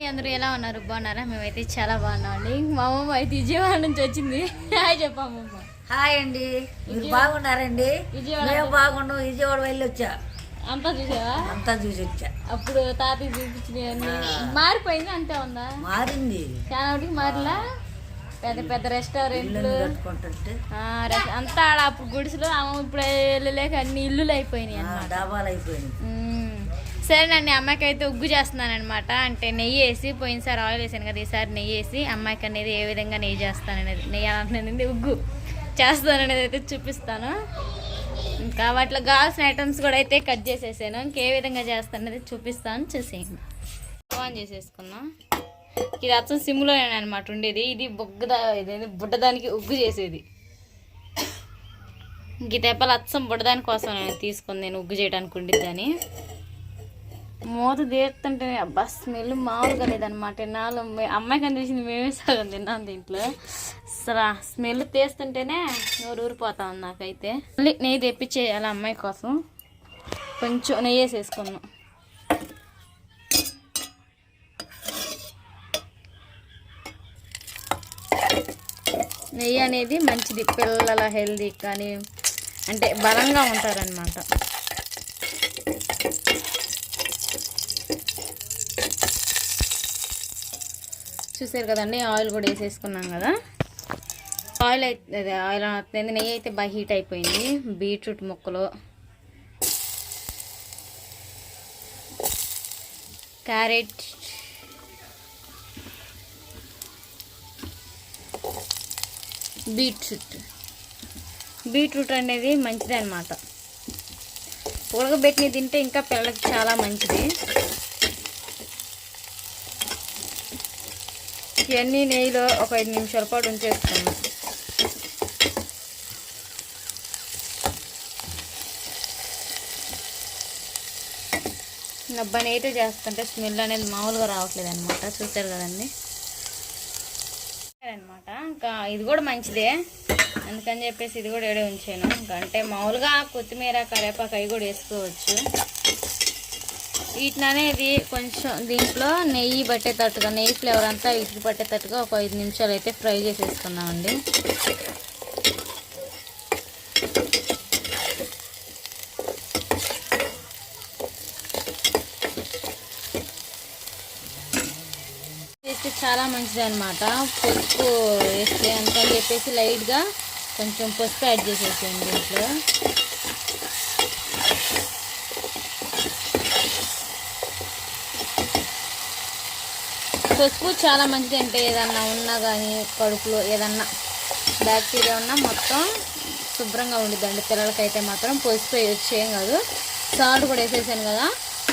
అందరూ ఎలా ఉన్నారు? బాగున్నారా? మేమైతే చాలా బాగున్నామండి మా అమ్మమ్మ అయితే విజయవాడ నుంచి వచ్చింది. హాయ్ చెప్పు అమ్మమ్మ. హాయ్ అండి. మీరు బాగున్నారండి? విజయవాడ మేము విజయవాడ వెళ్ళి వచ్చా. అంతా చూసావా? అంతా చూసి వచ్చా. అప్పుడు తాతయ్య చూపించినవన్నీ మారిపోయింది అంతే ఉందా? మారింది. చాలా వాటికి మారిలా? పెద్ద పెద్ద రెస్టారెంట్లు ఇల్లు కట్టుకుంటుంటే. ఆ, రెస్- అంతా ఆడ అప్పుడు గుడిసెలు అమ్మ ఇప్పుడు వెళ్ళలేక అన్ని ఇల్లులు అయిపోయినాయి అన్నమాట. డాబాలు అయిపోయింది సరే నన్ను అమ్మాయికి అయితే ఉగ్గు చేస్తున్నాను అనమాట అంటే నెయ్యి వేసి పోయినసారి ఆయిల్ వేసాను కదా ఈసారి నెయ్యి వేసి అమ్మాయికి అనేది ఏ విధంగా నెయ్యి చేస్తాను అనేది నెయ్యి అనేది ఉగ్గు చేస్తాను అనేది అయితే చూపిస్తాను. ఇంకా వాటిలో కావాల్సిన ఐటమ్స్ కూడా అయితే కట్ చేసేసాను. ఇంకే విధంగా చేస్తాను అనేది చూపిస్తాను చూసేయండి. ఆన్ చేసేసుకున్నాం ఇది అచ్చం సిమ్లో అనమాట ఉండేది. ఇది బొగ్గదా ఇదేంటి బుడ్డదానికి ఉగ్గు చేసేది. ఇంక ఈ అచ్చం బుడ్డదాని కోసం నేను తీసుకుంది నేను ఉగ్గు చేయడానికి ఉండిద్దని. మూత తీరుతుంటే అబ్బా స్మెల్ మామూలుగా లేదనమాట నాలో అమ్మాయి కనిపించింది మేమే సగం తిన్నాం దీంట్లో. సరా స్మెల్ తీస్తుంటేనే నోరు ఊరిపోతా ఉంది నాకైతే. మళ్ళీ నెయ్యి తెప్పించేయాలి అమ్మాయి కోసం. కొంచెం నెయ్యి వేసేసుకున్నాం నెయ్యి అనేది మంచిది పిల్లల హెల్దీ కానీ అంటే బలంగా ఉంటారనమాట చూసారు కదండి ఆయిల్ కూడా వేసేసుకున్నాం కదా. ఆయిల్ అయితే అదే ఆయిల్ అవుతుంది నెయ్యి అయితే బాగా హీట్ అయిపోయింది. బీట్రూట్ ముక్కలు. క్యారెట్. బీట్రూట్. బీట్రూట్ అనేది మంచిది అనమాట ఉడకబెట్టిన తింటే ఇంకా పిల్లలకి చాలా మంచిది. ఇవన్నీ నెయ్యిలో ఒక ఐదు నిమిషాల పాటు ఉంచేసుకున్నాం. నబ్బా నెయ్యితో చేస్తుంటే స్మెల్ అనేది మామూలుగా రావట్లేదు అనమాట చూసారు కదండి? అనమాట ఇంకా ఇది కూడా మంచిదే. అందుకని చెప్పేసి ఇది కూడా ఏడే ఉంచాను. ఇంకా అంటే మామూలుగా కొత్తిమీర కరేపాకు అవి కూడా వేసుకోవచ్చు. వీటిని అనేది కొంచెం దీంట్లో నెయ్యి పట్టేటట్టుగా నెయ్యి ఫ్లేవర్ అంతా వీటికి పట్టేటట్టుగా ఒక ఐదు నిమిషాలు అయితే ఫ్రై చేసేసుకున్నామండి. వేస్తే చాలా మంచిది అనమాట పసుపు వేస్తే అందుకని చెప్పేసి లైట్గా కొంచెం పసుపు యాడ్ చేసేసాను దీంట్లో పసుపు చాలా మంచిది అంటే ఏదన్నా ఉన్నా కానీ కడుపులో ఏదన్నా బ్యాక్టీరియా ఉన్నా మొత్తం శుభ్రంగా ఉండిద్దండి. పిల్లలకైతే మాత్రం పసుపు వేయచ్చు ఏం కాదు. సాల్ట్ కూడా వేసేసాను కదా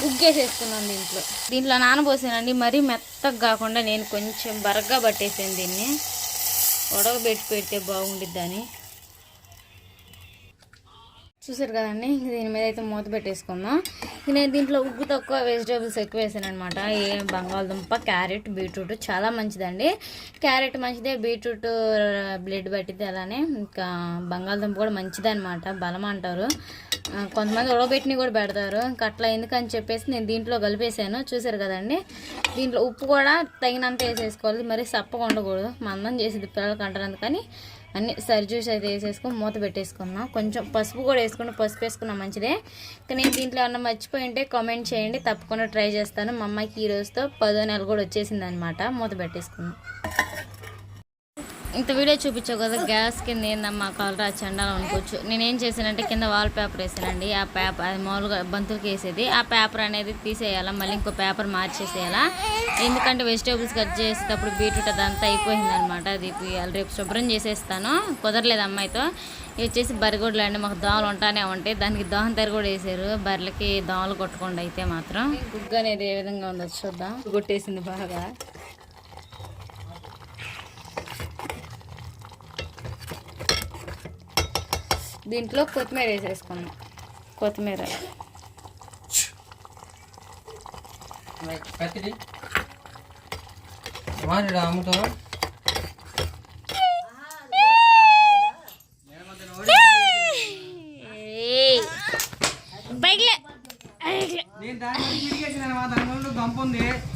ఉగ్గేసేసుకున్నాను దీంట్లో. దీంట్లో నానబోసానండి మరీ మెత్తగా కాకుండా నేను కొంచెం బరగ్గా పట్టేసాను దీన్ని. ఉడకబెట్టి పెడితే బాగుండిద్దని. చూసారు కదండి ఇంక దీని మీద అయితే మూత పెట్టేసుకుందాం. నేను దీంట్లో ఉగ్గు తక్కువ వెజిటేబుల్స్ ఎక్కువ వేసాను అనమాట ఏ బంగాళదుంప క్యారెట్ బీట్రూట్ చాలా మంచిదండి. క్యారెట్ మంచిదే బీట్రూట్ బ్లడ్ పట్టింది అలానే. ఇంకా బంగాళదుంప కూడా మంచిది అనమాట బలం అంటారు. కొంతమంది ఉడకబెట్టినవి కూడా పెడతారు. ఇంకా అట్లా ఎందుకని చెప్పేసి నేను దీంట్లో కలిపేసాను. చూసారు కదండి దీంట్లో ఉప్పు కూడా తగినంత వేసేసుకోవాలి. మరి సప్పగా ఉండకూడదు. మందం చేసేది పిల్లలకి అంటారు అందుకని అన్ని సరి చూసి అయితే వేసేసుకొని మూత పెట్టేసుకుందాం కొంచెం పసుపు కూడా వేసుకుని పసుపు వేసుకున్నాం మంచిదే. ఇంకా నేను దీంట్లో ఏమన్నా మర్చిపోయి ఉంటే కామెంట్ చేయండి. తప్పకుండా ట్రై చేస్తాను. మా అమ్మాయికి ఈ రోజుతో పదో నెల కూడా వచ్చేసింది అనమాట మూత పెట్టేసుకుందాం ఇంత వీడియో చూపించావు కదా గ్యాస్ కింద ఏందమ్మా కలరా చండాలి అనుకోవచ్చు. నేనేం చేశానంటే కింద వాల్ పేపర్ వేసానండి. ఆ పేపర్ అది మామూలుగా బంతులకి వేసేది. ఆ పేపర్ అనేది తీసేయాలా మళ్ళీ ఇంకో పేపర్ మార్చేసేయాలా. ఎందుకంటే వెజిటేబుల్స్ కట్ చేసేటప్పుడు బీట్రూట్ అదంతా అయిపోయింది అనమాట అది రేపు శుభ్రం చేసేస్తాను. కుదరలేదు అమ్మాయితో. ఇవి వచ్చేసి బరిగొడ్లు అండి. మాకు దోమలు ఉంటానే ఉంటాయి. దానికి దోహం తెర కూడా వేసారు. బర్రెలకి దోమలు కొట్టకుండా అయితే మాత్రం. గుగ్గు అనేది ఏ విధంగా ఉందో చూద్దాం. కొట్టేసింది బాగా. దీంట్లో కొత్తిమీర వేసేసుకున్నాం కొత్తిమీర. అమ్ముతావా?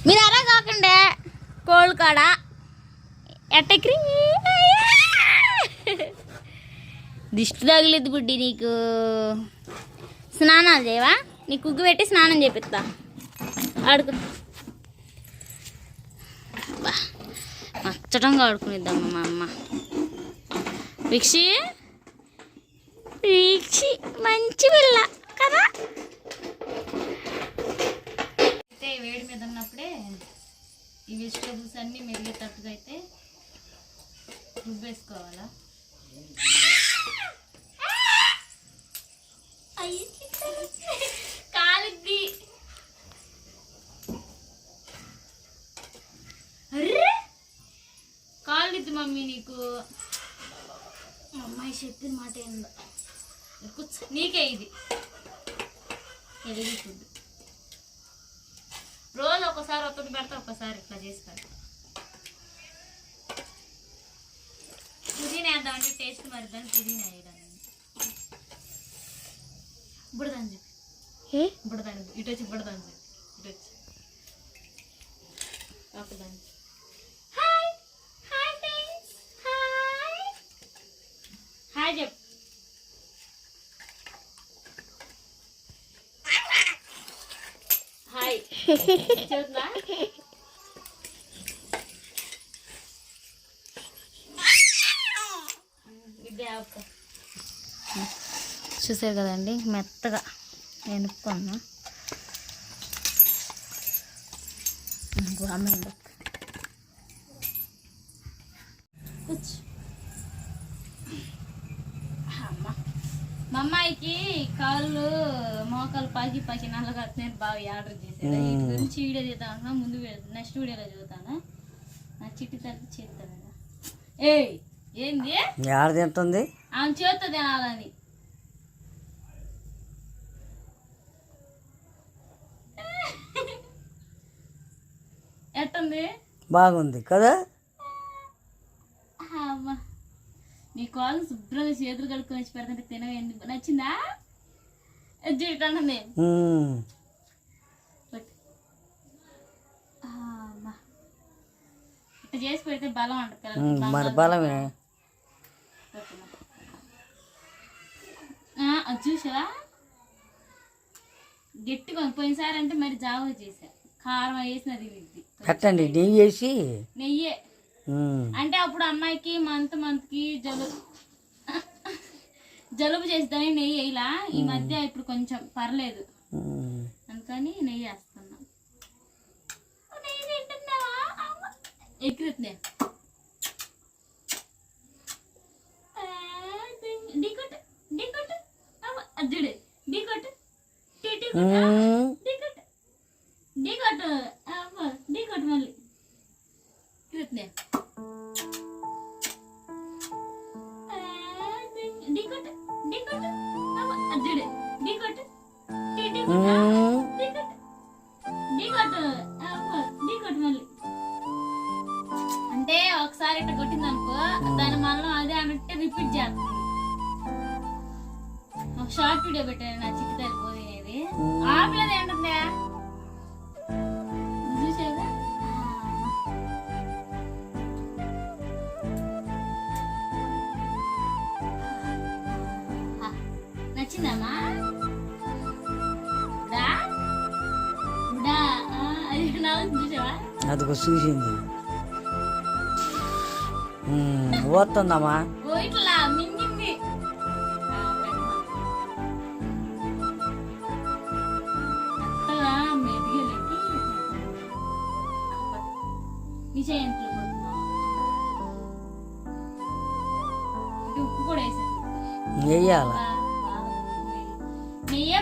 మీరు అలా కాకుండా. కాడ? ఎట్టక్రి దిష్టి తగిలేదు బుడ్డి నీకు. స్నానాలు చేయవా? నీకు కుగ్గు పెట్టి స్నానం చేపిస్తా. ఆడుకు. బా, అచ్చటంగా మా అమ్మ. వీక్షి? వీక్షి మంచి పిల్ల కదా? అయితే వేడి మీద ఉన్నప్పుడే ఈ వెజిటేబుల్స్ అన్నీ మెరిగేటట్టుగా అయితే రుబ్బేసుకోవాలా కాలిద్ది అర్రే కాలిద్ది మమ్మీ నీకు మా అమ్మాయి చెప్పిన మాట ఏందో. కూర్చో. నీకే ఇది. హెల్దీ ఫుడ్ రోజు ఒకసారి ఒత్తిడి పెడతా ఒకసారి ఇట్లా చేసి పెడతా పుదీనా వేద్దామంటే టేస్ట్ మరి దాన్ని పుదీనా వేయడానికి. బుడదాని చెప్పి. బుడదాని ఇటు వచ్చి బుడదాని చెప్పి. ఇటు వచ్చి. ఒకదాని hi hi friends hi hi చెప్పు హాయ్ చెబుతుందా చూసారు కదండి మెత్తగా ఎనుక్కున్నా. అమ్మాయి మా అమ్మాయికి కాళ్ళు మోకాలు పాకి పాకి నల్లగా నేను బాగా ఆర్డర్ చేసేది వీటి గురించి వీడియో చేద్దాం ముందు నెక్స్ట్ వీడియోలో చదువుతాను నా చిట్టి తల్లి చేస్తాను ఏయ్ ఏంది? ఆడ తింటుంది? ఆమె చేత్తో తినాలని. ఎట్టుంది బాగుంది కదా అమ్మా నీ కాళ్ళు శుభ్రంగా చేతులు కడుక్కొని వచ్చి పెడుతుంటే తినవేంది? నచ్చిందా? ఇట్లా చేసి పెడితే బలం అంట మరి బలమే. చూసావా? గట్టిగా పోయినసారి అంటే మరి జావ చేసా కారం వేసినది ఇది. కట్టండి నెయ్యి వేసి. నెయ్యే. అంటే అప్పుడు అమ్మాయికి మంత్ మంత్కి జలుబు జలుబు చేద్దామని నెయ్యి వేయలా. ఈ మధ్య ఇప్పుడు కొంచెం పర్లేదు. అందుకని నెయ్యి వేస్తున్నా. నెయ్యి తింటున్నావా? ఢీకొట్టు. అమ్మ, చూసావా? అదిగో చూసింది. పోతుందమ్మా.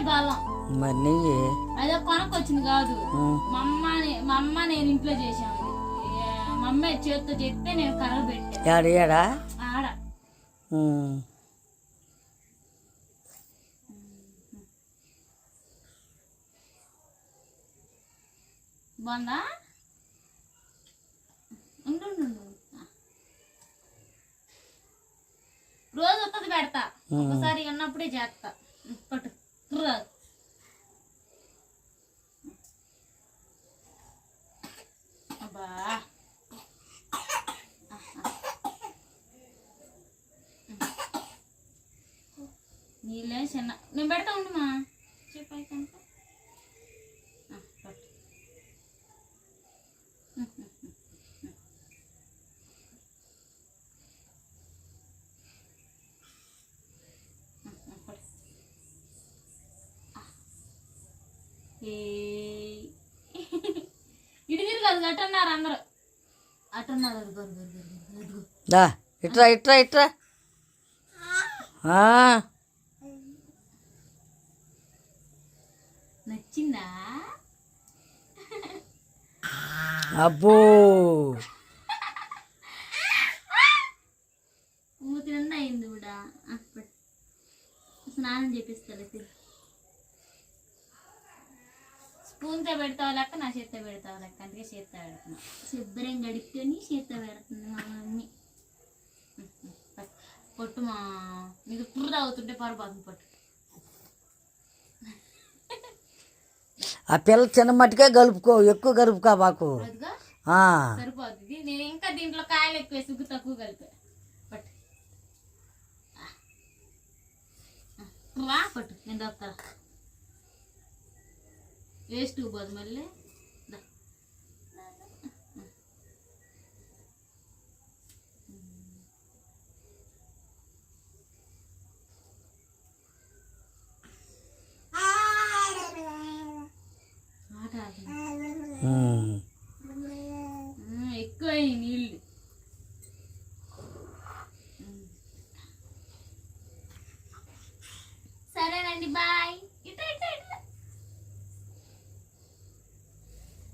బలం మరి నెయ్యి అదే కొనకొచ్చింది కాదు. మా అమ్మ మా అమ్మ నేను ఇంట్లో ఏ, మా అమ్మ చేతితో చెప్తే నేను కర్ర పెట్టా. ఏడ ఏడా ఆడ. బాగుందా? ఉండు. రోజు వస్తుంది పెడతా. ఒకసారి ఉన్నప్పుడే చేస్తా. పట్టు. Terus. Abah. Nilai sana. Nembar tahun mana? అందరూ. దా ఇట్రా ఇట్రా ఇట్రా. నచ్చిందా? అబ్బో. మూతి నిండా అయింది కూడా. స్నానం చేపిస్తాలే స్పూన్తో పెడతావు లెక్క నా చేత్తో పెడతావు లెక్క. అందుకే చేత్తో పెడుతున్నా. శుభ్రం గడుక్కొని చేత్తో పెడుతుంది మా మమ్మీ. పట్టు. మా నీకు పుర్రు తాగుతుంటే పొరపాటు పట్టు. ఆ పిల్ల చిన్న మట్టుకే కలుపుకో ఎక్కువ అదిగా? ఆ, సరిపోతుంది నేను ఇంకా దీంట్లో కాయలు ఎక్కువ వేసి ఉగ్గు తక్కువ కలిపా. పట్టు రా పట్టు నేను దొక్కరా వేస్ట్ పోదు మళ్ళీ దా. ఆట ఆడుతుంది. ఉమ్. ఉమ్, ఎక్కువ అయ్యి నీళ్ళు సరేనండి బాయ్ ఇట్లా ఇట్లా ఇట్లా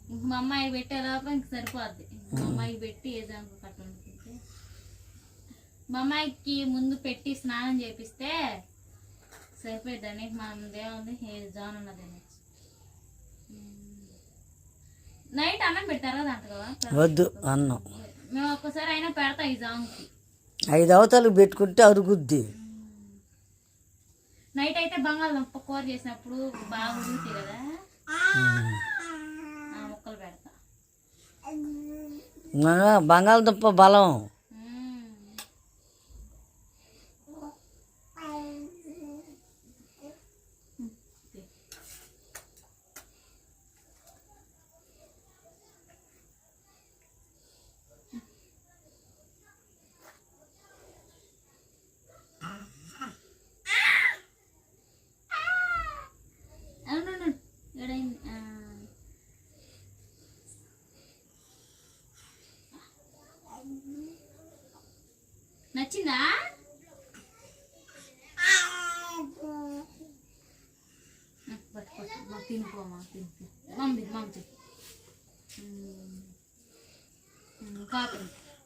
ఇంక మా అమ్మాయికి పెట్టే లోపల ఇంక సరిపోద్ది. అమ్మాయికి పెట్టి ఏదానికి కట్ట వండుకుంటే మా అమ్మాయికి ముందు పెట్టి స్నానం చేపిస్తే సరిపోయిద్దని మనం ఏముంది ఏ జాన్ ఉన్నది. నైట్ అన్నం పెట్టారా దాంట్లో? కదా వద్దు అన్నం. మేము ఒక్కసారి అయినా పెడతా ఈ జాముకి ఐదు అవతలకు పెట్టుకుంటే అరుగుద్ది. నైట్ అయితే బంగాళదుంప కూర చేసినప్పుడు బాగా ఉడుకుతాయి కదా ఆ ముక్కలు పెడతా ఆ, బంగాళదుంప బలం మ్మ్. అవును ఎడైంది ఆ. నచ్చిందా? పట్టు పట్టు మా తినిపోమా తిని మమ్మీ మమ్మీ కాపీ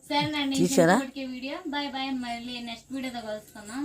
సరేనండి? వీడియో. బాయ్ బాయ్ మళ్ళీ నెక్స్ట్ వీడియోతో కలుసుకుందాం